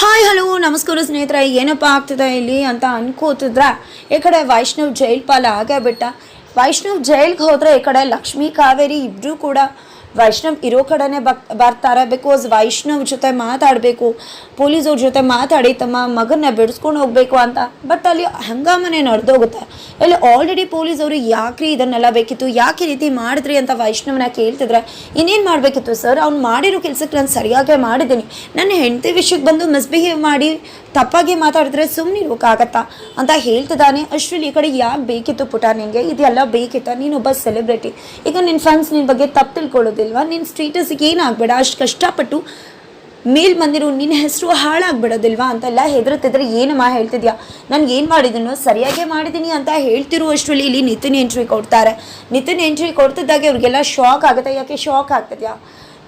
Hi hello ನಮಸ್ಕಾರ ಸ್ನೇಹಿತರೆ. ಏನಪ್ಪ ಆಗ್ತಿದೆ ಇಲ್ಲಿ ಅಂತ ಅನ್ಕೋತಿದ್ರ, ಈ ಕಡೆ ವೈಷ್ಣವ್ ಜೈಲ್ ಪಾಲ ಆಗೇ ಬಿಟ್ಟ ವೈಷ್ಣವ್ ಜೈಲ್ಗೆ ಹೋದ್ರೆ ಈ ಕಡೆ ಲಕ್ಷ್ಮೀ ಕಾವೇರಿ ಇಬ್ರು ಕೂಡ ವೈಷ್ಣವ್ ಇರೋ ಕಡೆನೇ ಬಕ್, ಬರ್ತಾರೆ. ಬಿಕಾಸ್ ವೈಷ್ಣವ್ ಜೊತೆ ಮಾತಾಡಬೇಕು. ಪೊಲೀಸವ್ರ ಜೊತೆ ಮಾತಾಡಿ ತಮ್ಮ ಮಗನ್ನ ಬಿಡಿಸ್ಕೊಂಡು ಹೋಗ್ಬೇಕು ಅಂತ. ಬಟ್ ಅಲ್ಲಿ ಹಂಗಾಮನೆ ನಡೆದೋಗುತ್ತೆ. ಇಲ್ಲಿ ಆಲ್ರೆಡಿ ಪೊಲೀಸ್ ಅವರು ಯಾಕ್ರಿ ಇದನ್ನೆಲ್ಲ ಬೇಕಿತ್ತು? ಯಾಕೆ ರೀತಿ ಮಾಡಿದ್ರಿ ಅಂತ ವೈಷ್ಣವನ ಕೇಳ್ತಿದ್ರೆ, ಇನ್ನೇನು ಮಾಡಬೇಕಿತ್ತು ಸರ್ ಅವ್ನು ಮಾಡಿರೋ ಕೆಲಸಕ್ಕೆ ನಾನು ಸರಿಯಾಗೇ ಮಾಡಿದ್ದೀನಿ. ನನ್ನ ಹೆಂಡತಿ ವಿಷಯಕ್ಕೆ ಬಂದು ಮಿಸ್ಬಿಹೇವ್ ಮಾಡಿ ತಪ್ಪಾಗಿ ಮಾತಾಡಿದ್ರೆ ಸುಮ್ಮನಿರೋಕ್ಕಾಗತ್ತಾ ಅಂತ ಹೇಳ್ತಿದ್ದಾನೆ. ಅಷ್ಟರಲ್ಲಿ ಈ ಕಡೆ ಯಾಕೆ ಬೇಕಿತ್ತು ಪುಟ ನಿನಗೆ ಇದೆಲ್ಲ ಬೇಕಿತ್ತ? ನೀನೊಬ್ಬ ಸೆಲೆಬ್ರಿಟಿ ಈಗ ನಿನ್ನ ಫ್ಯಾನ್ಸ್ ನಿನ್ನ ಬಗ್ಗೆ ತಪ್ಪು ತಿಳ್ಕೊಳ್ಳೋದಿಲ್ವಾ ನಿನ್ನ ಸ್ಟೇಟಸ್ಗೆ ಏನಾಗಬೇಡ? ಅಷ್ಟು ಕಷ್ಟಪಟ್ಟು ಮೇಲ್ ಬಂದಿರೋ ನಿನ್ನ ಹೆಸರು ಹಾಳಾಗ್ಬಿಡೋದಿಲ್ವಾ ಅಂತೆಲ್ಲ ಏನು ಏನಮ್ಮ ಹೇಳ್ತಿದ್ಯಾ? ನಾನು ಏನು ಮಾಡಿದ್ದೀನೋ ಸರಿಯಾಗೇ ಮಾಡಿದ್ದೀನಿ ಅಂತ ಹೇಳ್ತಿರುವಷ್ಟರಲ್ಲಿ ಇಲ್ಲಿ ನಿತಿನ್ ಎಂಟ್ರಿ ಕೊಡ್ತಾರೆ. ನಿತಿನ್ ಎಂಟ್ರಿ ಕೊಡ್ತಿದ್ದಾಗೆ ಅವ್ರಿಗೆಲ್ಲ ಶಾಕ್ ಆಗುತ್ತೆ. ಯಾಕೆ ಶಾಕ್ ಆಗ್ತದ್ಯಾ?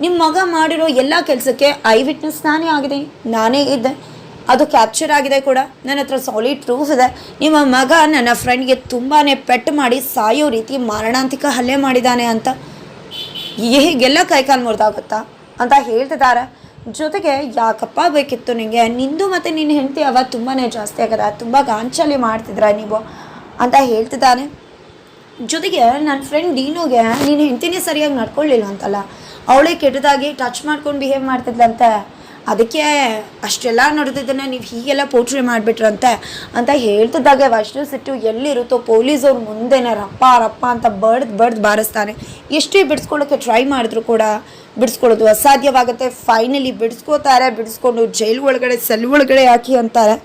ನಿಮ್ಮ ಮಗ ಮಾಡಿರೋ ಎಲ್ಲ ಕೆಲಸಕ್ಕೆ ಐ ವಿಟ್ನೆಸ್ ನಾನೇ ಆಗಿದೆ. ನಾನೇ ಇದ್ದೆ. ಅದು ಕ್ಯಾಪ್ಚರ್ ಆಗಿದೆ ಕೂಡ. ನನ್ನ ಹತ್ರ ಸಾಲಿಡ್ ಪ್ರೂಫ್ ಇದೆ. ನಿಮ್ಮ ಮಗ ನನ್ನ ಫ್ರೆಂಡ್ಗೆ ತುಂಬಾ ಪೆಟ್ಟು ಮಾಡಿ ಸಾಯೋ ರೀತಿ ಮಾರಣಾಂತಿಕ ಹಲ್ಲೆ ಮಾಡಿದ್ದಾನೆ ಅಂತ. ಹೀಗೆಲ್ಲ ಕೈಕಾಲು ಮುರಿದಾಗುತ್ತಾ ಅಂತ ಹೇಳ್ತಿದ್ದಾರೆ. ಜೊತೆಗೆ ಯಾಕಪ್ಪ ಬೇಕಿತ್ತು ನಿಮಗೆ ನಿಂದು ಮತ್ತು ನಿನ್ನ ಹೆಂಡತಿ ಅವ ತುಂಬಾ ಜಾಸ್ತಿ ಆಗದ, ತುಂಬ ಗಾಂಚಲಿ ಮಾಡ್ತಿದ್ರ ನೀವು ಅಂತ ಹೇಳ್ತಿದ್ದಾನೆ ಜೊತೆಗೆ ನನ್ನ ಫ್ರೆಂಡ್ ಡೀನೋಗೆ ನೀನು ಹೆಂಡ್ತಿನೇ ಸರಿಯಾಗಿ ನಡ್ಕೊಳ್ಳಿಲ್ಲ ಅಂತಲ್ಲ? ಅವಳೇ ಕೆಟ್ಟದಾಗಿ ಟಚ್ ಮಾಡ್ಕೊಂಡು ಬಿಹೇವ್ ಮಾಡ್ತಿದ್ಲಂತೆ. ಅದಕ್ಕೆ ಅಷ್ಟೆಲ್ಲ ನಡೆದಿದ್ದನ್ನು ನೀವು ಹೀಗೆಲ್ಲ ಪೋಟ್ರಿ ಮಾಡಿಬಿಟ್ರಂತೆ ಅಂತ ಹೇಳ್ತಿದ್ದಾಗೆ ವೈಷ್ಣವ್ ಸಿಟ್ಟು ಎಲ್ಲಿರುತ್ತೋ ಪೊಲೀಸವ್ರ ಮುಂದೆನೇ ರಪ್ಪ ರಪ್ಪ ಅಂತ ಬಡ್ದು ಬಡ್ದು ಬಾರಿಸ್ತಾನೆ. ಎಷ್ಟೇ ಬಿಡಿಸ್ಕೊಳ್ಳೋಕ್ಕೆ ಟ್ರೈ ಮಾಡಿದ್ರು ಕೂಡ ಬಿಡಿಸ್ಕೊಳ್ಳೋದು ಅಸಾಧ್ಯವಾಗುತ್ತೆ. ಫೈನಲಿ ಬಿಡಿಸ್ಕೋತಾರೆ, ಬಿಡಿಸ್ಕೊಂಡು ಜೈಲು ಒಳಗಡೆ ಸೆಲ್ ಒಳಗಡೆ ಹಾಕಿ ಅಂತಾರೆ.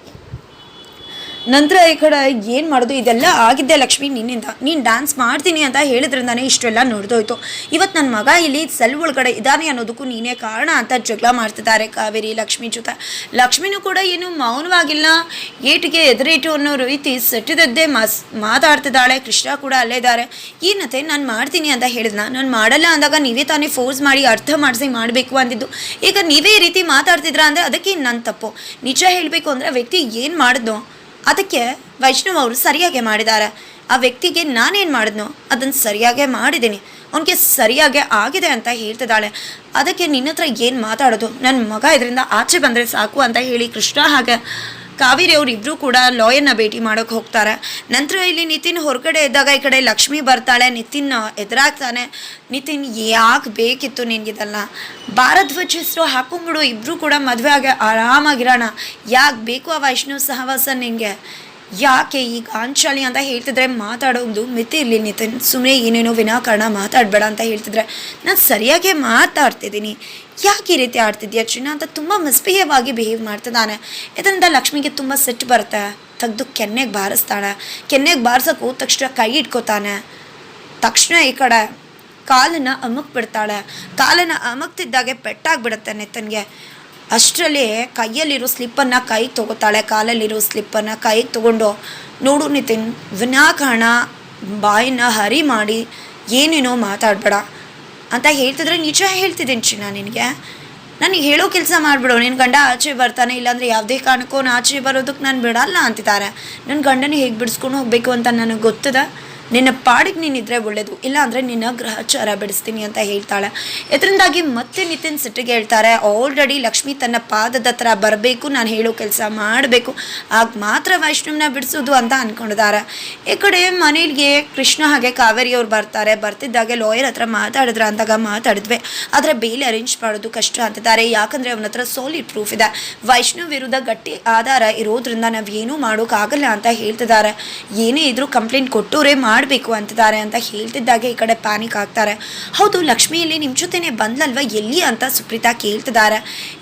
ನಂತರ ಈ ಕಡೆ ಏನು ಮಾಡೋದು? ಇದೆಲ್ಲ ಆಗಿದ್ದೆ ಲಕ್ಷ್ಮಿ? ನಿನ್ನಿಂದ. ನೀನು ಡ್ಯಾನ್ಸ್ ಮಾಡ್ತೀನಿ ಅಂತ ಹೇಳಿದ್ರಿಂದಾನೆ ಇಷ್ಟೆಲ್ಲ ನೋಡ್ದೋಯ್ತು. ಇವತ್ತು ನನ್ನ ಮಗ ಇಲ್ಲಿ ಸೆಲ್ ಒಳಗಡೆ ಇದ್ದಾನೆ ಅನ್ನೋದಕ್ಕೂ ನೀನೇ ಕಾರಣ ಅಂತ ಜಗಳ ಮಾಡ್ತಿದ್ದಾರೆ ಕಾವೇರಿ ಲಕ್ಷ್ಮಿ ಜೊತೆ. ಲಕ್ಷ್ಮಿನೂ ಕೂಡ ಏನು ಮೌನವಾಗಿಲ್ಲ. ಏಟಿಗೆ ಎದುರೇಟು ಅನ್ನೋ ರೀತಿ ಸೆಟ್ಟಿದದ್ದೇ ಮಾಸ್, ಮಾತಾಡ್ತಿದ್ದಾಳೆ. ಕೃಷ್ಣ ಕೂಡ ಅಲ್ಲೇ ಇದ್ದಾರೆ. ಏನತ್ತೆ ನಾನು ಮಾಡ್ತೀನಿ ಅಂತ ಹೇಳಿದ್ನ. ನಾನು ಮಾಡಲ್ಲ ಅಂದಾಗ ನೀವೇ ತಾನೇ ಫೋರ್ಸ್ ಮಾಡಿ ಅರ್ಥ ಮಾಡಿಸಿ ಮಾಡಬೇಕು ಅಂದಿದ್ದು. ಈಗ ನೀವೇ ರೀತಿ ಮಾತಾಡ್ತಿದ್ರ ಅಂದರೆ ಅದಕ್ಕೆ ನನ್ನ ತಪ್ಪು? ನಿಜ ಹೇಳಬೇಕು ಅಂದರೆ ವ್ಯಕ್ತಿ ಏನು ಮಾಡಿದ್ನೋ? ಅದಕ್ಕೆ ವೈಷ್ಣವ್ ಅವರು ಸರಿಯಾಗೆ ಮಾಡಿದ್ದಾರೆ ಆ ವ್ಯಕ್ತಿಗೆ ನಾನೇನು ಮಾಡಿದ್ನೋ ಅದನ್ನು ಸರಿಯಾಗೆ ಮಾಡಿದ್ದೀನಿ. ಅವನಿಗೆ ಸರಿಯಾಗೆ ಆಗಿದೆ ಅಂತ ಹೇಳ್ತಿದ್ದಾಳೆ. ಅದಕ್ಕೆ ನಿನ್ನ ಹತ್ರ ಏನು ಮಾತಾಡೋದು? ನನ್ನ ಮಗ ಇದರಿಂದ ಆಚೆ ಬಂದರೆ ಸಾಕು ಅಂತ ಹೇಳಿ ಕೃಷ್ಣ ಹಾಗೆ ಕಾವೇರಿ ಅವ್ರು ಇಬ್ಬರು ಕೂಡ ಲಾಯರ್ನ ಭೇಟಿ ಮಾಡೋಕೆ ಹೋಗ್ತಾರೆ. ನಂತರ ಇಲ್ಲಿ ನಿತಿನ್ ಹೊರಗಡೆ ಇದ್ದಾಗ ಈ ಕಡೆ ಲಕ್ಷ್ಮಿ ಬರ್ತಾಳೆ, ನಿತಿನ್ ಎದುರಾಗ್ತಾನೆ. ನಿತಿನ್ ಯಾಕೆ ಬೇಕಿತ್ತು ನಿನಗಿದೆಲ್ಲ? ಭಾರಧ್ವಜ ಹೆಸರು ಹಾಕೊಂಡ್ಬಿಡು ಇಬ್ಬರು ಕೂಡ ಮದುವೆ ಆಗಿ ಆರಾಮಾಗಿರೋಣ. ಯಾಕೆ ಬೇಕು ಆ ವೈಷ್ಣವ್ ಸಹವಾಸ ನಿನಗೆ ಯಾಕೆ ಈ ಗಾಂಚಾಲಿ ಅಂತ ಹೇಳ್ತಿದ್ರೆ ಮಾತಾಡೋದು ಮಿತಿ ಇರಲಿ ನಿತಿನ್. ಸುಮ್ಮನೆ ಏನೇನೋ ವಿನಾಕಾರಣ ಮಾತಾಡಬೇಡ ಅಂತ ಹೇಳ್ತಿದ್ರೆ ನಾನು ಸರಿಯಾಗಿ ಮಾತಾಡ್ತಿದ್ದೀನಿ. ಯಾಕೆ ಈ ರೀತಿ ಆಡ್ತಿದ್ಯಾ ಚಿನ್ನ ಅಂತ ತುಂಬ ಮಿಸ್ಬಿಹೇವ್ ಬಿಹೇವ್ ಮಾಡ್ತಿದ್ದಾನೆ ಇದರಿಂದ ಲಕ್ಷ್ಮಿಗೆ ತುಂಬ ಸಿಟ್ಟು ಬರುತ್ತೆ. ತೆಗೆದು ಕೆನ್ನೆಗೆ ಬಾರಿಸ್ತಾಳೆ. ಕೆನ್ನೆಗೆ ಬಾರಿಸೋಕೆ ಹೋದ ತಕ್ಷಣ ಕೈ ಇಟ್ಕೋತಾನೆ. ತಕ್ಷಣ ಈ ಕಡೆ ಕಾಲನ್ನು ಅಮುಕ್ ಬಿಡ್ತಾಳೆ ಕಾಲನ್ನು ಅಮಕ್ತಿದ್ದಾಗೆ ಪೆಟ್ಟಾಗ್ಬಿಡುತ್ತೆ ನಿತಿನ್ಗೆ. ಅಷ್ಟರಲ್ಲಿ ಕೈಯಲ್ಲಿರೋ ಸ್ಲಿಪ್ಪನ್ನು ಕೈ ತಗೋತಾಳೆ, ಕಾಲಲ್ಲಿರೋ ಸ್ಲಿಪ್ಪನ್ನು ಕೈ ತೊಗೊಂಡು, ನೋಡು ನಿತಿನ್, ವಿನಾಕಾರಣ ಬಾಯಿನ ಹರಿ ಮಾಡಿ ಏನೇನೋ ಮಾತಾಡಬೇಡ. ಅಂತ ಹೇಳ್ತಿದ್ರೆ ನಿಜ ಹೇಳ್ತಿದ್ದೀನಿ ಚಿನ್ನ ನಿನಗೆ. ನನಗೆ ಹೇಳೋ ಕೆಲಸ ಮಾಡಿಬಿಡು ನಿನ್ನ ಗಂಡ ಆಚೆ ಬರ್ತಾನೆ, ಇಲ್ಲಾಂದರೆ ಯಾವುದೇ ಕಾರಣಕ್ಕೂ ಆಚೆ ಬರೋದಕ್ಕೆ ನಾನು ಬಿಡಲ್ಲ ಅಂತಿದ್ದಾರೆ. ನನ್ನ ಗಂಡನ ಹೇಗೆ ಬಿಡಿಸ್ಕೊಂಡು ಹೋಗಬೇಕು ಅಂತ ನನಗೆ ಗೊತ್ತದ? ನಿನ್ನ ಪಾಡಿಗೆ ನೀನಿದ್ರೆ ಒಳ್ಳೇದು, ಇಲ್ಲ ಅಂದರೆ ನಿನ್ನ ಗ್ರಹಚಾರ ಬಿಡಿಸ್ತೀನಿ ಅಂತ ಹೇಳ್ತಾಳೆ. ಇದರಿಂದಾಗಿ ಮತ್ತೆ ನಿತಿನ್ ಸಿಟ್ಟಿಗೆ ಹೇಳ್ತಾರೆ ಆಲ್ರೆಡಿ ಲಕ್ಷ್ಮಿ ತನ್ನ ಪಾದದ ಹತ್ರ ಬರಬೇಕು, ನಾನು ಹೇಳೋ ಕೆಲಸ ಮಾಡಬೇಕು. ಆಗ ಮಾತ್ರ ವೈಷ್ಣವನ ಬಿಡಿಸೋದು ಅಂತ ಅಂದ್ಕೊಂಡಿದ್ದಾರೆ ಈ ಕಡೆ ಮನೆಗೆ ಕೃಷ್ಣ ಹಾಗೆ ಕಾವೇರಿ ಅವ್ರು ಬರ್ತಾರೆ. ಬರ್ತಿದ್ದಾಗೆ ಲಾಯರ್ ಹತ್ರ ಮಾತಾಡಿದ್ರ ಅಂದಾಗ ಮಾತಾಡಿದ್ವಿ. ಆದರೆ ಬೇಲಿ ಅರೇಂಜ್ ಮಾಡೋದು ಕಷ್ಟ ಅಂತಿದ್ದಾರೆ. ಯಾಕಂದರೆ ಅವನ ಹತ್ರ ಸೋಲಿಡ್ ಪ್ರೂಫ್ ಇದೆ. ವೈಷ್ಣವ್ ವಿರುದ್ಧ ಗಟ್ಟಿ ಆಧಾರ ಇರೋದ್ರಿಂದ ನಾವು ಏನೂ ಮಾಡೋಕ್ಕಾಗಲ್ಲ ಅಂತ ಹೇಳ್ತಿದ್ದಾರೆ. ಏನೇ ಇದ್ರೂ ಕಂಪ್ಲೇಂಟ್ ಕೊಟ್ಟೋರೇ ಮಾಡಬೇಕು ಅಂತಿದ್ದಾರೆ ಅಂತ ಹೇಳ್ತಿದ್ದಾಗೆ ಈ ಕಡೆ ಪ್ಯಾನಿಕ್ ಆಗ್ತಾರೆ. ಹೌದು, ಲಕ್ಷ್ಮಿ ಇಲ್ಲಿ ನಿಮ್ಮ ಜೊತೆನೆ ಬಂದ್ಲಲ್ವ ಎಲ್ಲಿ ಅಂತ ಸುಪ್ರೀತಾ ಕೇಳ್ತಿದ್ದಾರೆ.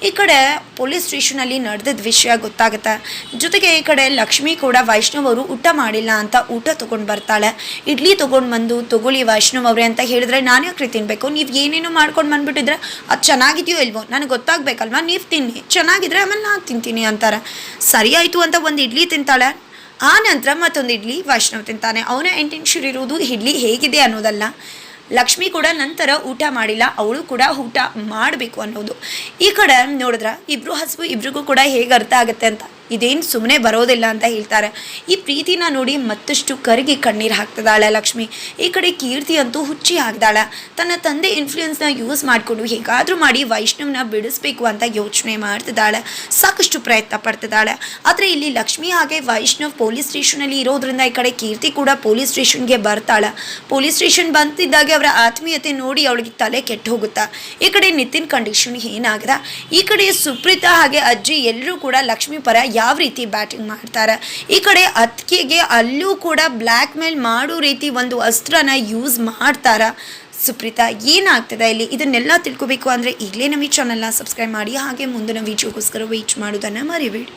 ಈ ಕಡೆ ಪೊಲೀಸ್ ಸ್ಟೇಷನಲ್ಲಿ ನಡೆದಿದ್ದ ವಿಷಯ ಗೊತ್ತಾಗುತ್ತೆ. ಜೊತೆಗೆ ಈ ಕಡೆ ಲಕ್ಷ್ಮಿ ಕೂಡ ವೈಷ್ಣವ್ ಅವರು ಊಟ ಮಾಡಿಲ್ಲ ಅಂತ ಊಟ ತೊಗೊಂಡು ಬರ್ತಾಳೆ. ಇಡ್ಲಿ ತೊಗೊಂಡು ಬಂದು ತಗೊಳ್ಳಿ ವೈಷ್ಣವ್ ಅವರೇ ಅಂತ ಹೇಳಿದ್ರೆ ನಾನು ಯಾಕೆ ತಿನ್ಬೇಕು? ನೀವು ಏನೇನೋ ಮಾಡ್ಕೊಂಡು ಬಂದ್ಬಿಟ್ಟಿದ್ರೆ ಅದು ಚೆನ್ನಾಗಿದೆಯೋ ಇಲ್ವೋ? ನನಗೆ ಗೊತ್ತಾಗಬೇಕಲ್ವಾ? ನೀವು ತಿನ್ನಿ. ಚೆನ್ನಾಗಿದ್ರೆ ಆಮೇಲೆ ನಾನು ತಿಂತೀನಿ ಅಂತಾರೆ. ಸರಿ ಆಯಿತು ಅಂತ ಒಂದು ಇಡ್ಲಿ ತಿಂತಾಳೆ. ಆ ನಂತರ ಮತ್ತೊಂದು ಇಡ್ಲಿ ವೈಷ್ಣವ್ ತಿಂತಾನೆ. ಅವನ ಇಂಟೆನ್ಷನ್ ಇರೋದು ಇಡ್ಲಿ ಹೇಗಿದೆ ಅನ್ನೋದಲ್ಲ. ಲಕ್ಷ್ಮಿ ಕೂಡ ನಂತರ ಊಟ ಮಾಡಿಲ್ಲ, ಅವಳು ಕೂಡ ಊಟ ಮಾಡಬೇಕು ಅನ್ನೋದು. ಈ ಕಡೆ ನೋಡಿದ್ರೆ, ಇಬ್ರು ಹಸುವು ಇಬ್ರಿಗೂ ಕೂಡ ಹೇಗೆ ಅರ್ಥ ಆಗುತ್ತೆ ಅಂತ. ಇದೇನು ಸುಮ್ಮನೆ ಬರೋದಿಲ್ಲ ಅಂತ ಹೇಳ್ತಾರೆ. ಈ ಪ್ರೀತಿನ ನೋಡಿ ಮತ್ತಷ್ಟು ಕರಗಿ ಕಣ್ಣೀರು ಹಾಕ್ತಿದ್ದಾಳೆ ಲಕ್ಷ್ಮಿ. ಈ ಕಡೆ ಕೀರ್ತಿ ಅಂತೂ ಹುಚ್ಚಿ ಹಾಕ್ದಾಳೆ ತನ್ನ ತಂದೆ ಇನ್ಫ್ಲೂಯೆನ್ಸ್ನ ಯೂಸ್ ಮಾಡಿಕೊಂಡು ಹೇಗಾದರೂ ಮಾಡಿ ವೈಷ್ಣವ್ನ ಬಿಡಿಸ್ಬೇಕು ಅಂತ ಯೋಚನೆ ಮಾಡ್ತಿದ್ದಾಳೆ. ಸಾಕಷ್ಟು ಪ್ರಯತ್ನ ಪಡ್ತಿದ್ದಾಳೆ. ಆದರೆ ಇಲ್ಲಿ ಲಕ್ಷ್ಮಿ ಹಾಗೆ ವೈಷ್ಣವ್ ಪೊಲೀಸ್ ಸ್ಟೇಷನಲ್ಲಿ ಇರೋದ್ರಿಂದ ಈ ಕಡೆ ಕೀರ್ತಿ ಕೂಡ ಪೊಲೀಸ್ ಸ್ಟೇಷನ್ಗೆ ಬರ್ತಾಳೆ. ಪೊಲೀಸ್ ಸ್ಟೇಷನ್ ಬಂತಿದ್ದಾಗ ಅವರ ಆತ್ಮೀಯತೆ ನೋಡಿ ಅವಳಿಗೆ ತಲೆ ಕೆಟ್ಟು ಹೋಗುತ್ತಾ. ಈ ಕಡೆ ನಿತಿನ್ ಕಂಡೀಷನ್ ಏನಾಗದ? ಈ ಕಡೆ ಸುಪ್ರೀತಾ ಹಾಗೆ ಅಜ್ಜಿ ಎಲ್ಲರೂ ಕೂಡ ಲಕ್ಷ್ಮಿ ಪರ ಯಾವ ರೀತಿ ಬ್ಯಾಟಿಂಗ್ ಮಾಡ್ತಾರೆ. ಈ ಕಡೆ ಅತ್ತಿಗೆಗೆ ಅಲ್ಲೂ ಕೂಡ ಬ್ಲ್ಯಾಕ್ ಮೇಲ್ ಮಾಡೋ ರೀತಿ ಒಂದು ಅಸ್ತ್ರನ ಯೂಸ್ ಮಾಡ್ತಾರ ಸುಪ್ರೀತಾ? ಏನಾಗ್ತದೆ ಇಲ್ಲಿ? ಇದನ್ನೆಲ್ಲ ತಿಳ್ಕೊಬೇಕು ಅಂದರೆ ಈಗಲೇ ನಮ್ಮ ಈ ಚಾನಲ್ನ ಸಬ್ಸ್ಕ್ರೈಬ್ ಮಾಡಿ, ಹಾಗೆ ಮುಂದಿನ ವೀಡಿಯೋಗೋಸ್ಕರ ವೆಯ್ಟ್ ಮಾಡೋದನ್ನು ಮರಿಬೇಡಿ.